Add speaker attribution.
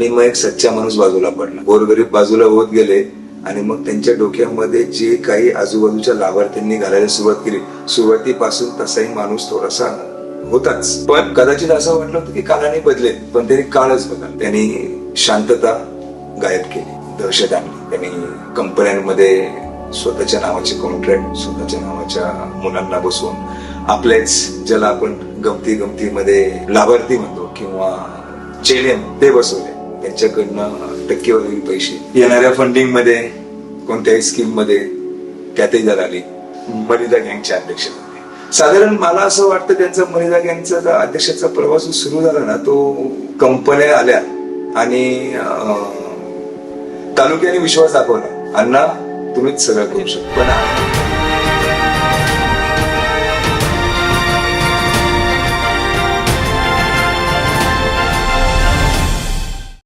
Speaker 1: आणि मग एक सच्चा माणूस बाजूला पडला. गोरगरीब बाजूला होत गेले आणि मग त्यांच्या डोक्यामध्ये जे काही आजूबाजूच्या लाभार्थ्यांनी घालायला सुरुवात केली सुरुवातीपासून तसाही माणूस थोडासा होताच. पण कदाचित असं वाटलं होतं की काळाने बदलेल पण त्यांनी काळच बदल त्यांनी शांतता गायब केली. दहशत आणली त्यांनी कंपन्यांमध्ये स्वतःच्या नावाचे कॉन्ट्रॅक्ट स्वतःच्या नावाच्या मुलांना बसवून आपलेच ज्याला आपण गमती गमतीमध्ये लाभार्थी म्हणतो किंवा चेलेन ते बसवले. त्यांच्याकडनं टक्केवारी पैसे. येणाऱ्या फंडिंगमध्ये कोणत्याही स्कीममध्ये त्यातही जर आली मलिदा गँगचे अध्यक्ष साधारण मला असं वाटतं त्यांचा मलिदा गँगचा अध्यक्षाचा प्रवास सुरू झाला ना तो कंपन्या आल्या आणि तालुक्याने विश्वास दाखवला. अण्णा तुम्हीच सगळं करू शकता. पण